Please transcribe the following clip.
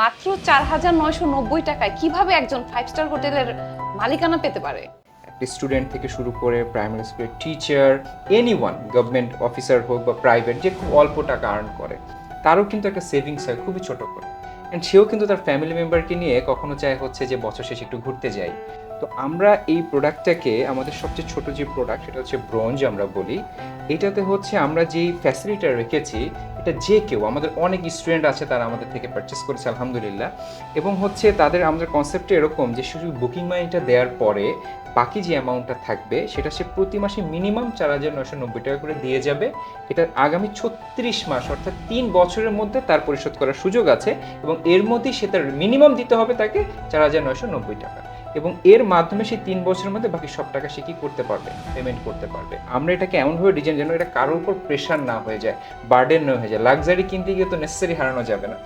মাত্র চার হাজার নয়শো নব্বই টাকায় কীভাবে একজন ফাইভ স্টার হোটেলের মালিকানা পেতে পারে? একটি স্টুডেন্ট থেকে শুরু করে প্রাইমারি স্কুলের teacher any one government officer হোক বা প্রাইভেট যে খুব অল্প টাকা আর্ন করে, তারও কিন্তু একটা সেভিংস হয়, খুবই ছোট করে। অ্যান্ড সেও কিন্তু তার ফ্যামিলি মেম্বারকে নিয়ে কখনো চায় হচ্ছে যে বছর শেষে একটু ঘুরতে যাই। তো আমরা এই প্রোডাক্টটাকে আমাদের সবচেয়ে ছোট যে প্রোডাক্ট সেটা হচ্ছে ব্রোঞ্জ আমরা বলি, এটাতে হচ্ছে আমরা যেই ফ্যাসিলিটা রেখেছি, এটা যে কেউ, আমাদের অনেক স্টুডেন্ট আছে তারা আমাদের থেকে পারচেস করেছে, আলহামদুলিল্লাহ। এবং হচ্ছে তাদের আমাদের কনসেপ্টটা এরকম যে, শুধু বুকিং মানিটা দেওয়ার পরে বাকি যে অ্যামাউন্টটা থাকবে, সেটা সে প্রতি মাসে মিনিমাম চার হাজার নয়শো নব্বই টাকা করে দিয়ে যাবে। এটা আগামী ছত্রিশ মাস, অর্থাৎ তিন বছরের মধ্যে তার পরিশোধ করার সুযোগ আছে এবং এর মধ্যেই সে তার মিনিমাম দিতে হবে তাকে চার হাজার নয়শো নব্বই টাকা। এবং এর মাধ্যমে সেই তিন বছরের মধ্যে বাকি সব টাকা সে কি করতে পারবে পেমেন্ট করতে পারবে। আমরা এটাকে এমনভাবে ডিজাইন যেন এটা কারোর উপর প্রেশার না হয়ে যায় বার্ডেন না হয়ে যায়। লাক্সারি কিনতে গিয়ে তো নেসেসারি হারানো যাবে না।